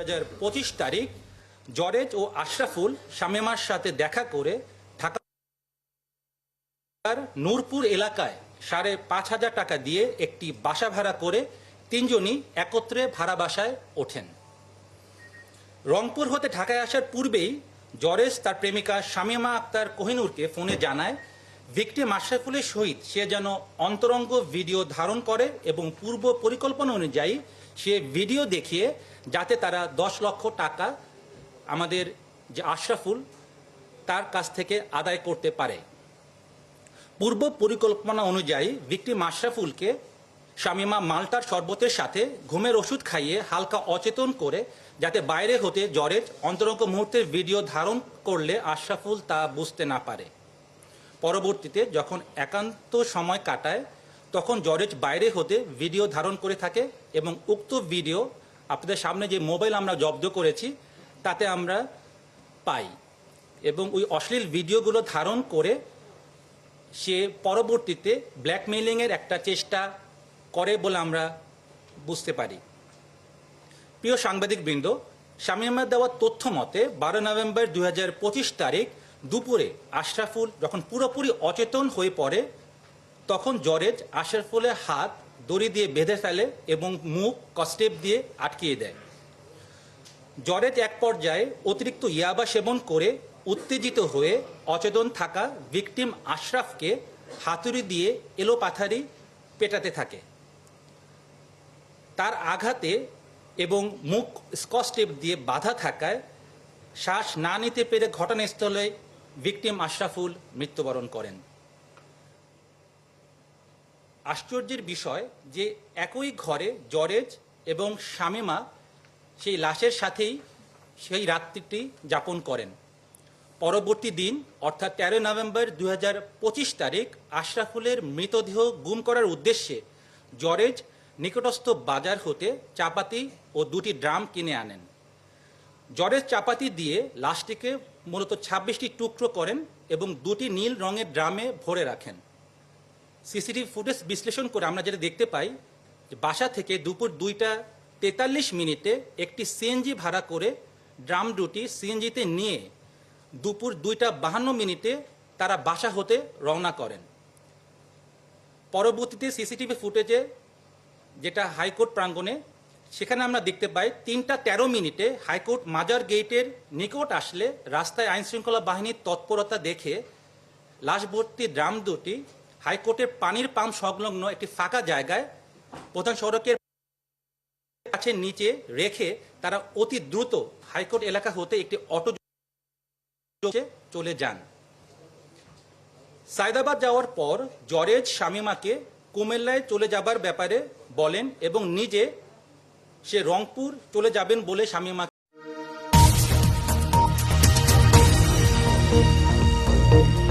হাজার পঁচিশ তারিখ জরেজ ও আশরাফুল শামেমার সাথে দেখা করে ঢাকার নূরপুর এলাকায় সাড়ে পাঁচ হাজার টাকা দিয়ে একটি বাসা ভাড়া করে তিনজনই একত্রে ভাড়া বাসায় ওঠেন। রংপুর হতে ঢাকায় আসার পূর্বেই জরেজ তার প্রেমিকা শামিমা আক্তার কোহিনুরকে ফোনে জানায়, ভিক্টিম আশরাফুলের সহিত সে যেন অন্তরঙ্গ ভিডিও ধারণ করে এবং পূর্ব পরিকল্পনা অনুযায়ী সে ভিডিও দেখিয়ে যাতে তারা দশ লক্ষ টাকা আমাদের যে আশরাফুল, তার কাছ থেকে আদায় করতে পারে। পূর্ব পরিকল্পনা অনুযায়ী ভিক্টিম আশরাফুলকে শামিমা মাল্টার শরবতের সাথে ঘুমের ওষুধ খাইয়ে হালকা অচেতন করে যাতে বাইরে হতে জ্বরের অন্তরঙ্গ মুহূর্তের ভিডিও ধারণ করলে আশরাফুল তা বুঝতে না পারে। পরবর্তীতে যখন একান্ত সময় কাটায় তখন জরেজ বাইরে হতে ভিডিও ধারণ করে থাকে এবং উক্ত ভিডিও আপনাদের সামনে যে মোবাইল আমরা জব্দ করেছি, তাতে আমরা পাই। এবং ওই অশ্লীল ভিডিওগুলো ধারণ করে সে পরবর্তীতে ব্ল্যাকমেইলিংয়ের একটা চেষ্টা করে বলে আমরা বুঝতে পারি। প্রিয় সাংবাদিকবৃন্দ শামীমের দেওয়া তথ্য মতে, বারো নভেম্বর দু হাজার পঁচিশ তারিখ দুপুরে আশরাফুল যখন পুরোপুরি অচেতন হয়ে পড়ে তখন জরেজ আশরাফুলের হাত দড়ি দিয়ে বেঁধে ফেলে এবং মুখ কস্টেপ দিয়ে আটকিয়ে দেয়। জরেজ এক পর্যায়ে অতিরিক্ত ইয়াবা সেবন করে উত্তেজিত হয়ে অচেতন থাকা ভিকটিম আশরাফকে হাতুড়ি দিয়ে এলোপাথারি পেটাতে থাকে। তার আঘাতে এবং মুখ স্কচ টেপ দিয়ে বাধা থাকায় শ্বাস না নিতে পেরে ঘটনাস্থলে ভিকটিম আশরাফুল মৃত্যুবরণ করেন। আশ্চর্যের বিষয় যে একই ঘরে জরেজ এবং শামিমা সেই লাশের সাথেই সেই রাত্রিটি যাপন করেন। পরবর্তী দিন, অর্থাৎ তেরো নভেম্বর দু হাজার পঁচিশ তারিখ, আশরাফুলের মৃতদেহ গুম করার উদ্দেশ্যে জরেজ নিকটস্থ বাজার হতে চাপাতি ও দুটি ড্রাম কিনে আনেন। জরেজ চাপাতি দিয়ে লাশটিকে মূলত ছাব্বিশটি টুকরো করেন এবং দুটি নীল রঙের ড্রামে ভরে রাখেন। সিসিটিভি ফুটেজ বিশ্লেষণ করে আমরা যেটা দেখতে পাই যে বাসা থেকে দুপুর দুইটা তেতাল্লিশ মিনিটে একটি সিএনজি ভাড়া করে ড্রাম দুটি সিএনজিতে নিয়ে দুপুর দুইটা বাহান্ন মিনিটে তারা বাসা হতে রওনা করেন। পরবর্তীতে সিসিটিভি ফুটেজে যেটা হাইকোর্ট প্রাঙ্গণে, সেখানে আমরা দেখতে পাই তিনটা তেরো মিনিটে হাইকোর্ট মাজার গেটের নিকট আসলে রাস্তায় আইনশৃঙ্খলা বাহিনীর তৎপরতা দেখে লাশভর্তি ড্রাম দুটি হাইকোর্টের পানির পাম্প সংলগ্ন একটি ফাঁকা জায়গায় প্রধান সড়কের কাছে নিচে রেখে তারা অতি দ্রুত হাইকোর্ট এলাকা হতে একটি অটো চলে যান। সায়দাবাদ যাওয়ার পর জরেজ শামিমাকে কুমিল্লায় চলে যাবার ব্যাপারে বলেন এবং নিজে সে রংপুর চলে যাবেন বলে শামিমা thank you